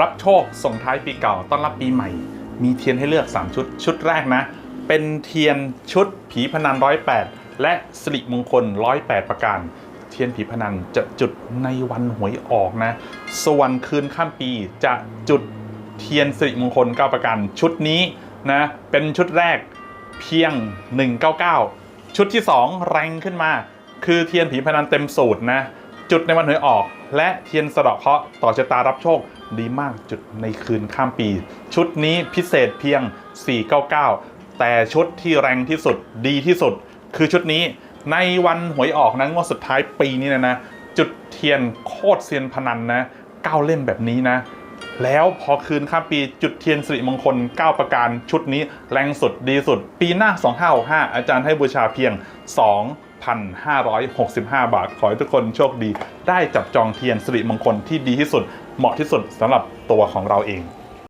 รับโชคส่งท้ายปีเก่าต้อนรับปีใหม่ มีเทียนให้เลือก 3 ชุด ชุดแรกนะ เป็นเทียนชุดผีพนันร้อยแปดและสิริมงคลร้อยแปดประการ เทียนผีพนันจะจุดในวันหวยออกนะ ส่วนคืนข้ามปีจะจุดเทียนสิริมงคล9ประการชุดนี้นะเป็นชุดแรกเพียง 199 ชุดที่ 2 แรงขึ้นมา คือเทียนผีพนันเต็มสูตรนะ จุดในวันหวยออก และเทียนสะเดาะเคราะห์ต่อชะตารับโชคดีมากจุดในคืนข้ามปี ชุดนี้พิเศษเพียง 499 แต่ชุดที่แรงที่สุดดีที่สุด คือชุดนี้ในวันหวยออกนะงวดสุดท้ายปีนี้นะนะ จุดเทียนโคตรเซียนพนันนะเก้าเล่มแบบนี้นะ แล้วพอคืนข้ามปีจุดเทียนสิริมงคล 9 ประการชุดนี้แรงสุดดีสุด ปีหน้า 2565 อาจารย์ให้บูชาเพียง 2 1,565 บาท ขอให้ทุกคนโชคดี ได้จับจองเทียนสิริมงคลที่ดีที่สุด เหมาะที่สุดสำหรับตัวของเราเอง